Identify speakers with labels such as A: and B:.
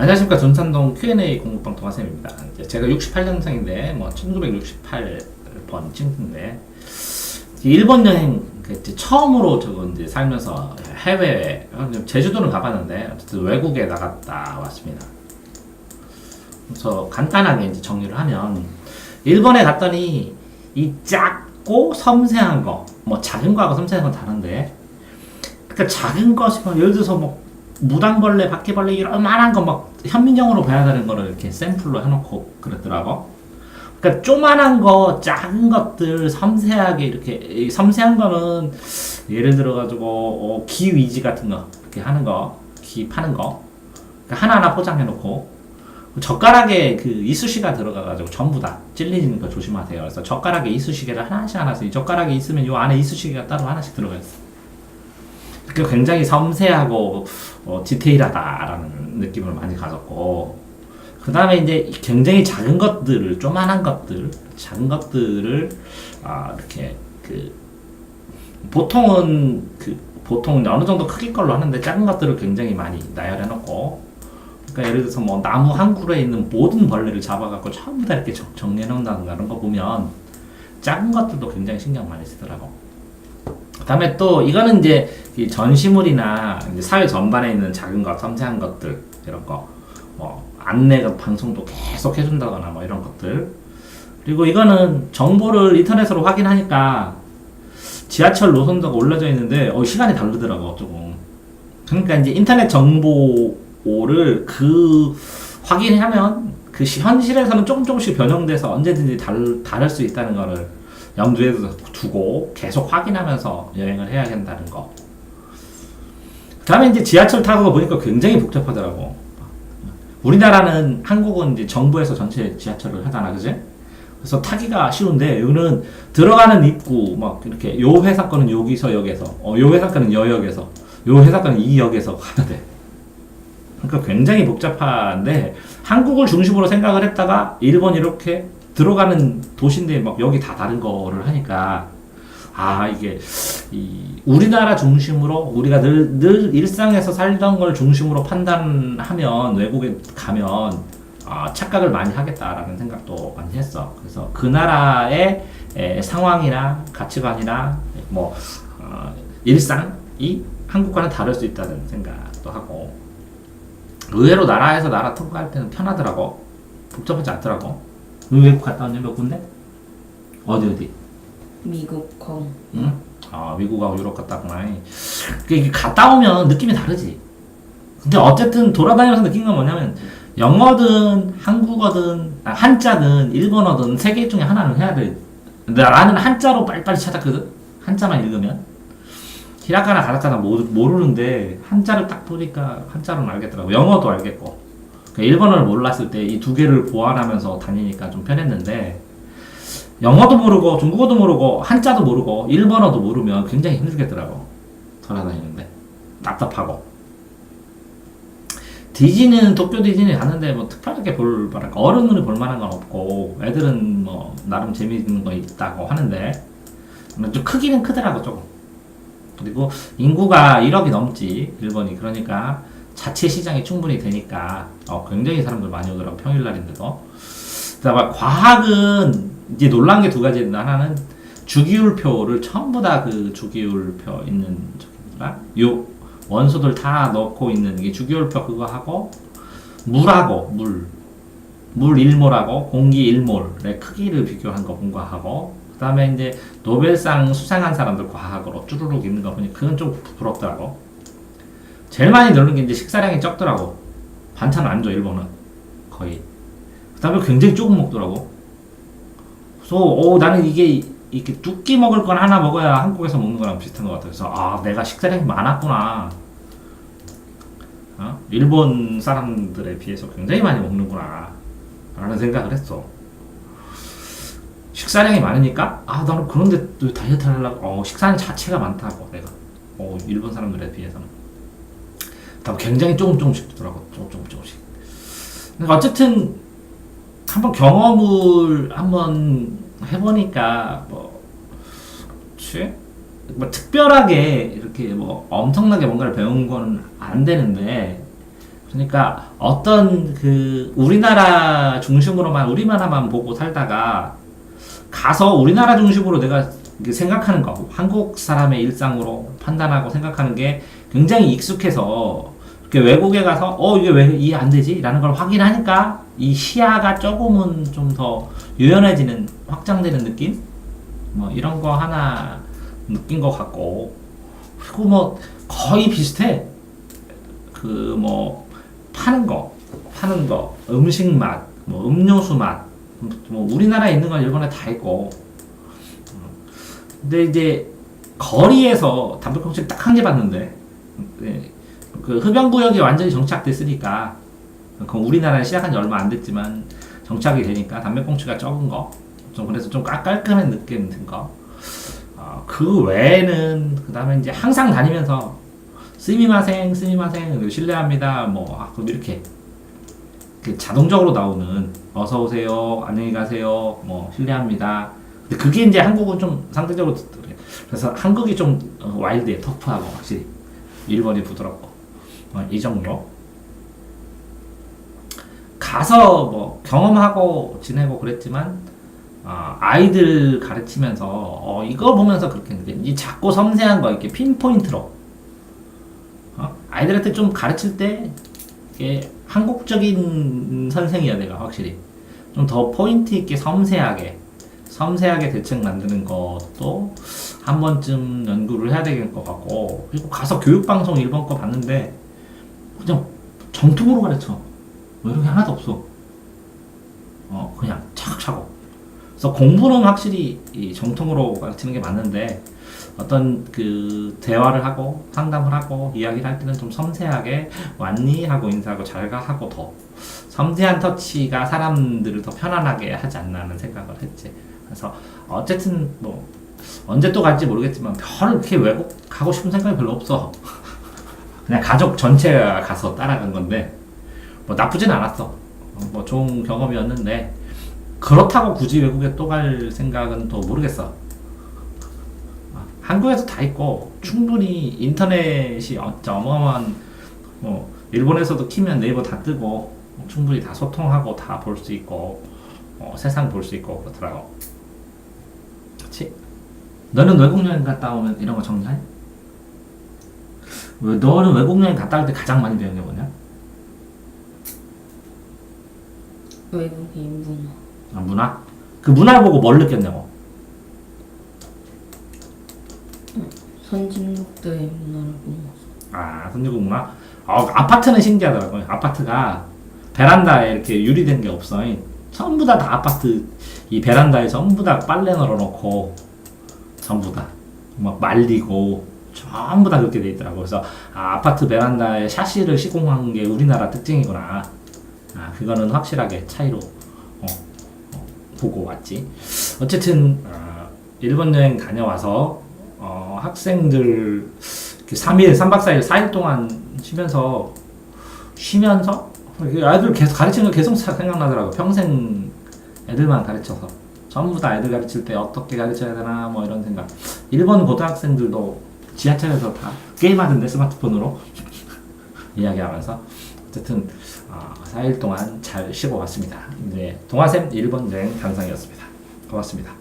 A: 안녕하십니까 전산동 Q&A 공부방 동아쌤입니다. 제가 68년생인데 뭐 1968번 친구인데 일본 여행 그 처음으로 저거 이제 살면서 해외 제주도는 가봤는데 어쨌든 외국에 나갔다 왔습니다. 그래서 간단하게 이제 정리를 하면 일본에 갔더니 이 작고 섬세한 거, 뭐 작은 거하고 섬세한 건 다른데, 그러니까 작은 것이면 예를 들어서 뭐 무당벌레, 바퀴벌레 이런 만한 거 막 현민경으로 봐야 되는 거를 이렇게 샘플로 해놓고 그랬더라고. 그러니까 조만한 거, 작은 것들 섬세하게 이렇게 이 섬세한 거는 예를 들어 가지고 어, 기 위지 같은 거 이렇게 하는 거, 기 파는 거 그러니까 하나하나 포장해 놓고 젓가락에 그 이쑤시개가 들어가 가지고 전부 다 찔리는 거 조심하세요. 그래서 젓가락에 이쑤시개를 하나씩 하나씩 이 젓가락이 있으면 요 안에 이쑤시개가 따로 하나씩 들어가 있어. 그 굉장히 섬세하고 어, 디테일하다라는 느낌을 많이 가졌고 그 다음에 이제 굉장히 작은 것들을 조만한 것들 작은 것들을 아 이렇게 그 보통은 그 보통 어느 정도 크기 걸로 하는데 작은 것들을 굉장히 많이 나열해 놓고 그러니까 예를 들어서 뭐 나무 한 그루에 있는 모든 벌레를 잡아갖고 전부 다 이렇게 정- 정리해 그런 거 보면 작은 것들도 굉장히 신경 많이 쓰더라고. 그다음에 또 이거는 이제 이 전시물이나 이제 사회 전반에 있는 작은 것, 섬세한 것들 이런 거, 뭐 안내가 방송도 계속 해준다거나 뭐 이런 것들. 그리고 이거는 정보를 인터넷으로 확인하니까 지하철 노선도가 올려져 있는데 어, 시간이 다르더라고 조금. 그러니까 이제 인터넷 정보를 그 확인하면 그 시- 현실에서는 조금 조금씩 변형돼서 언제든지 다를, 다를 수 있다는 거를 염두에 두고 계속 확인하면서 여행을 해야 된다는 거. 그 다음에 이제 지하철 타고 보니까 굉장히 복잡하더라고. 우리나라는 한국은 이제 정부에서 전체 지하철을 하잖아, 그지? 그래서 타기가 쉬운데 여기는 들어가는 입구 막 이렇게 요 회사 거는 여기서 역에서, 어, 요 회사 거는 여 역에서, 요 회사 거는 이 역에서 가야 돼. 그러니까 굉장히 복잡한데 한국을 중심으로 생각을 했다가 일본 이렇게 들어가는 도시인데 막 여기 다 다른 거를 하니까 아 이게 이 우리나라 중심으로 우리가 늘, 늘 일상에서 살던 걸 중심으로 판단하면 외국에 가면 아, 착각을 많이 하겠다라는 생각도 많이 했어. 그래서 그 나라의 에, 상황이나 가치관이나 뭐 어, 일상이 한국과는 다를 수 있다는 생각도 하고 의외로 나라에서 나라 통과할 때는 편하더라고. 복잡하지 않더라고. 너 외국 갔다 왔냐 몇 군데? 어디 어디?
B: 미국 콩
A: 응? 아 미국하고 유럽 갔다 왔구나. 이게 갔다 오면 느낌이 다르지. 근데 어쨌든 돌아다니면서 느낀 건 뭐냐면 영어든 한국어든 아, 한자든 일본어든 세 개 중에 하나는 해야 돼. 나는 한자로 빨리빨리 찾았거든. 한자만 읽으면. 히라카나 가타카나 모- 모르는데 한자를 딱 보니까 한자로는 알겠더라고. 영어도 알겠고. 그러니까 일본어를 몰랐을 때 이 두 개를 보완하면서 다니니까 좀 편했는데 영어도 모르고 중국어도 모르고 한자도 모르고 일본어도 모르면 굉장히 힘들겠더라고. 돌아다니는데 답답하고. 디즈니는 도쿄 디즈니 갔는데 뭐 특별하게 볼 만한 거, 어른들이 볼 만한 건 없고 애들은 뭐 나름 재미있는 거 있다고 하는데 좀 크기는 크더라고 조금. 그리고 인구가 1억이 넘지 일본이 그러니까 자체 시장이 충분히 되니까 어, 굉장히 사람들 많이 오더라고 평일날인데도 그다음에 과학은 이제 놀란 게 두 가지인데 하나는 주기율표를 전부 다 그 주기율표 있는 저기가 요 원소들 다 넣고 있는 게 주기율표 그거 하고 물하고 물. 물 1몰하고 공기 1몰의 크기를 비교한 거본거 하고 그다음에 이제 노벨상 수상한 사람들 과학으로 쭈루룩 있는 거 보니 그건 좀 부럽더라고. 제일 많이 늘는 게 이제 식사량이 적더라고. 반찬 안 줘, 일본은. 거의. 그 다음에 굉장히 조금 먹더라고. 그래서, 오, 나는 이게, 이렇게 두끼 먹을 건 하나 먹어야 한국에서 먹는 거랑 비슷한 것 같아. 그래서, 아, 내가 식사량이 많았구나. 어? 일본 사람들에 비해서 굉장히 많이 먹는구나. 라는 생각을 했어. 식사량이 많으니까, 아, 나는 그런데 또 다이어트를 하려고, 어, 식사량 자체가 많다고, 내가. 어, 일본 사람들에 비해서는. 다 굉장히 조금 조금씩 주더라고 조금 조금 조금씩. 근데 어쨌든 한번 경험을 한번 해보니까 뭐? 뭐 특별하게 이렇게 뭐 엄청나게 뭔가를 배운 건 안 되는데 그러니까 어떤 그 우리나라 중심으로만 우리나라만 보고 살다가 가서 우리나라 중심으로 내가 생각하는 거 한국 사람의 일상으로 판단하고 생각하는 게 굉장히 익숙해서 외국에 가서 어 이게 왜 이해 안 되지? 라는 걸 확인하니까 이 시야가 조금은 좀 더 유연해지는 확장되는 느낌? 뭐 이런 거 하나 느낀 것 같고. 그리고 뭐 거의 비슷해. 그 뭐 파는 거 파는 거. 음식 맛 뭐 음료수 맛. 뭐 우리나라에 있는 건 일본에 다 있고. 근데 이제 거리에서 담배꽁초를 딱한 개 봤는데 네, 그 흡연 구역이 완전히 정착됐으니까 그 우리나라에 시작한 지 얼마 안 됐지만 정착이 되니까 담배꽁초가 적은 거 좀 그래서 좀 깔- 깔끔한 느낌 든 거. 어, 그 외에는 그 다음에 이제 항상 다니면서 스미마생 스미마생 실례합니다 뭐 아, 그럼 이렇게 그 자동적으로 나오는 어서 오세요 안녕히 가세요 뭐 실례합니다 근데 그게 이제 한국은 좀 상대적으로 그래. 그래서 한국이 좀 어, 와일드해 터프하고 확실히 일본이 부드럽고 어, 이 정도 가서 뭐 경험하고 지내고 그랬지만 아, 아이들 가르치면서 어, 이거 보면서 그렇게 느껴. 이 작고 섬세한 거 이렇게 핀포인트로 어? 아이들한테 좀 가르칠 때 이게 한국적인 선생이야 내가 확실히 좀 더 포인트 있게 섬세하게 섬세하게 대책 만드는 것도 한 번쯤 연구를 해야 될것 같고 그리고 가서 교육방송 일본 거 봤는데 그냥 정통으로 가르쳐 뭐 이런 게 하나도 없어. 어 그냥 차곡차곡. 그래서 공부는 확실히 이 정통으로 가르치는 게 맞는데 어떤 그 대화를 하고 상담을 하고 이야기를 할 때는 좀 섬세하게 왔니 하고 인사하고 잘가 하고 더. 섬세한 터치가 사람들을 더 편안하게 하지 않나 하는 생각을 했지. 그래서 어쨌든 뭐 언제 또 갈지 모르겠지만 별 그렇게 외국 가고 싶은 생각이 별로 없어. 그냥 가족 전체가 가서 따라간 건데 뭐 나쁘진 않았어. 어, 뭐 좋은 경험이었는데 그렇다고 굳이 외국에 또 갈 생각은 또 모르겠어. 아, 한국에서 다 있고 충분히 인터넷이 어- 어마어마한 뭐 일본에서도 키면 네이버 다 뜨고 충분히 다 소통하고 다 볼 수 있고 어, 세상 볼 수 있고 그렇더라고. 그렇지? 너는 외국 여행 갔다 오면 이런 거 정리해? 왜 너는 외국 여행 갔다 올 때 가장 많이 배운 게 뭐냐?
B: 외국인 문화.
A: 아, 문화? 그 문화 보고 뭘 느꼈냐고?
B: 선진국들의 문화를 거.
A: 아, 선진국 문화? 아, 아파트는 신기하더라고요. 아파트가 베란다에 이렇게 유리된 게 없어. 전부 다, 다 아파트, 이 베란다에 전부 다 빨래 널어놓고, 전부 다. 막 말리고, 전부 다 그렇게 돼 있더라고. 그래서, 아, 아파트 베란다에 샤시를 시공한 게 우리나라 특징이구나. 아, 그거는 확실하게 차이로, 어, 어, 보고 왔지. 어쨌든, 어, 일본 여행 다녀와서, 어, 학생들, 3일, 3박 4일, 4일 동안 쉬면서, 쉬면서, 아이들 계속 가르치는 거 계속 사- 생각나더라고. 평생 애들만 가르쳐서. 전부 다 애들 가르칠 때 어떻게 가르쳐야 되나, 뭐 이런 생각. 일본 고등학생들도 지하철에서 다 게임하던데, 스마트폰으로. 이야기하면서. 어쨌든, 어, 4일 동안 잘 쉬고 왔습니다. 네, 동아샘 일본 여행 단상이었습니다. 고맙습니다.